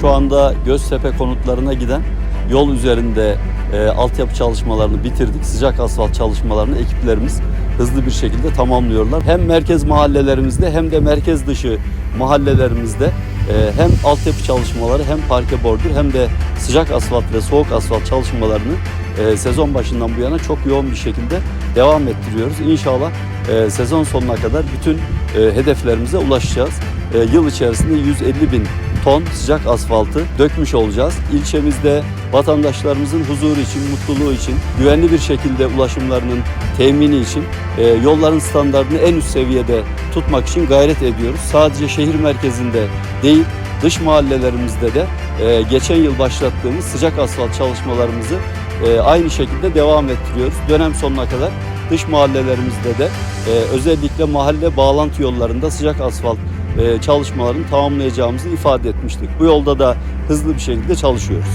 şu anda Göztepe konutlarına giden yol üzerinde e, altyapı çalışmalarını bitirdik. Sıcak asfalt çalışmalarını ekiplerimiz hızlı bir şekilde tamamlıyorlar. Hem merkez mahallelerimizde hem de merkez dışı mahallelerimizde e, hem altyapı çalışmaları hem parke bordür hem de sıcak asfalt ve soğuk asfalt çalışmalarını e, sezon başından bu yana çok yoğun bir şekilde devam ettiriyoruz. İnşallah e, sezon sonuna kadar bütün e, hedeflerimize ulaşacağız. E, yıl içerisinde 150 bin ton sıcak asfaltı dökmüş olacağız. İlçemizde vatandaşlarımızın huzuru için, mutluluğu için, güvenli bir şekilde ulaşımlarının temini için e, yolların standartını en üst seviyede tutmak için gayret ediyoruz. Sadece şehir merkezinde değil, dış mahallelerimizde de e, geçen yıl başlattığımız sıcak asfalt çalışmalarımızı e, aynı şekilde devam ettiriyoruz. Dönem sonuna kadar dış mahallelerimizde de özellikle mahalle bağlantı yollarında sıcak asfalt çalışmalarını tamamlayacağımızı ifade etmiştik. Bu yolda da hızlı bir şekilde çalışıyoruz.